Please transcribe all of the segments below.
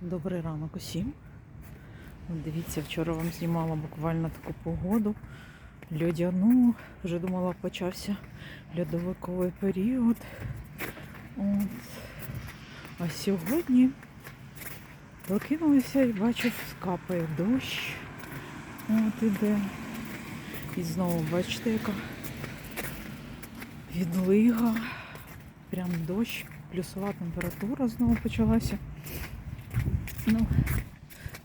Добрий ранок усім. Дивіться, вчора вам знімала буквально таку погоду. Льодяну. Вже думала, почався льодовиковий період. От. А сьогодні прокинулася і бачу, скапає дощ. От іде. І знову бачите, яка відлига. Прям дощ, плюсова температура знову почалася. Ну,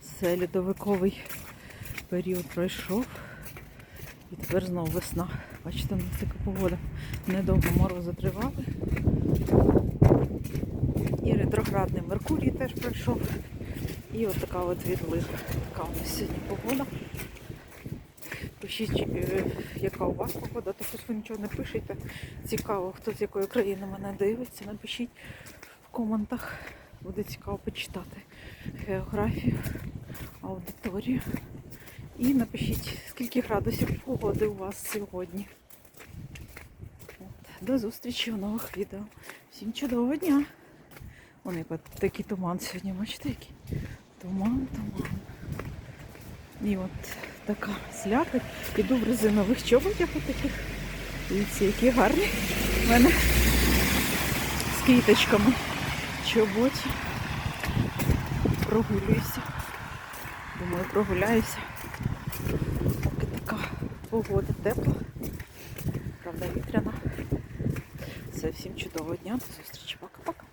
все льодовиковий період пройшов. І тепер знову весна. Бачите, у нас така погода. Недовго морози тривали. І ретроградний Меркурій теж пройшов. І от така от відлига. Така у нас сьогодні погода. Пишіть, е, яка у вас погода, також ви нічого не пишете. Цікаво, хто з якої країни мене дивиться. Напишіть в коментах. Буде цікаво почитати географію, аудиторію. І напишіть, скільки градусів погоди у вас сьогодні. От. До зустрічі в нових відео. Всім чудового дня! Вон який такий туман сьогодні, бачите який? Туман, туман. І от така слякоть. Іду в резинових чоботях отаких. Дивіться, які гарні. У мене з квіточками чоботі. Прогулююся. Думаю, прогуляюся. Поки така погода тепла. Правда, вітряна. Все, всім чудового дня. До зустрічі. Пока-пока.